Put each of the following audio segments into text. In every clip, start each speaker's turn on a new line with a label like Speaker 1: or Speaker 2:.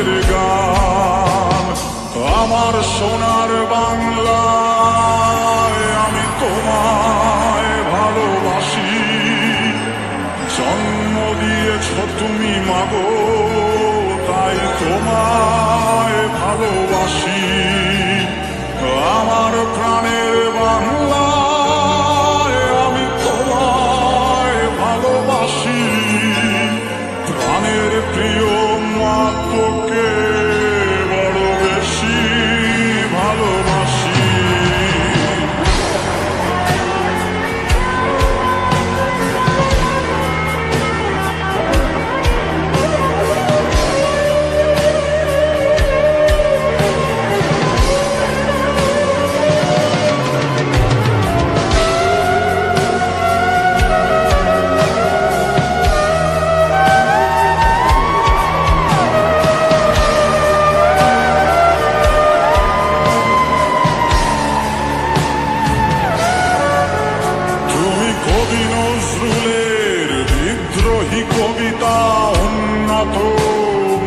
Speaker 1: একুশের গান। আমার সোনার বাংলায় আমি তোমায় ভালোবাসি। জন্ম দিয়েছ তুমি মাগো, তাই তোমায় ভালোবাসি। আমার প্রাণের প্রাণের প্রিয় মাত্রকে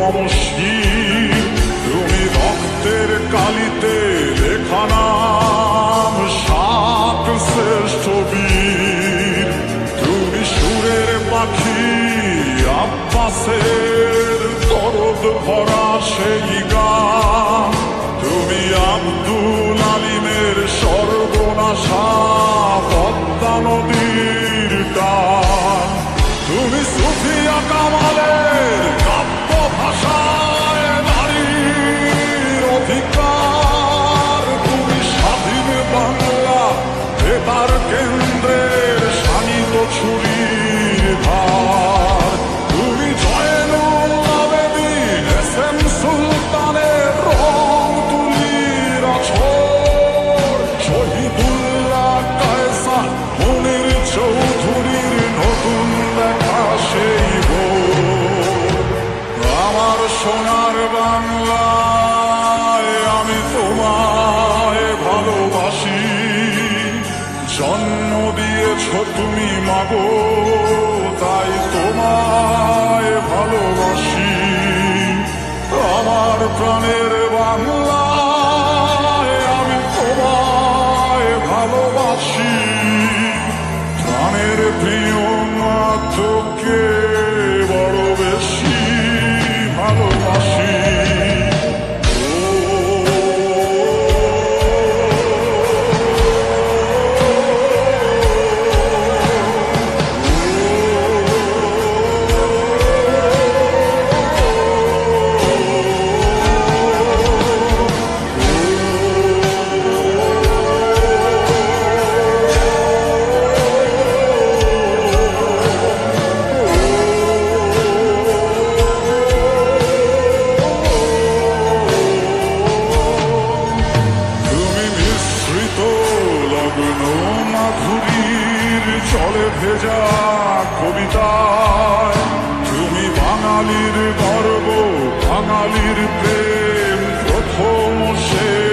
Speaker 1: মমস্বী তুমি রক্তের কালিতে লেখা সাত শ্রেষ্ঠ বীর। তুমি সুরের পাখি, আব্বাসের দরদ ভরা সেই গান। তুমি আব্দুল আলিমের সর্বনাশা পদ্মা নদীর টান তুমি সুফিয়া তুমি মাগো তাই তোমায় ভালোবাসি। আমার প্রাণের বাংলা আমি তোমায় ভালোবাসি। মাধুরীর চলে ভেজা কবিতায় তুমি বাঙালির গর্ব বাঙালির প্রেম প্রথম শেষ।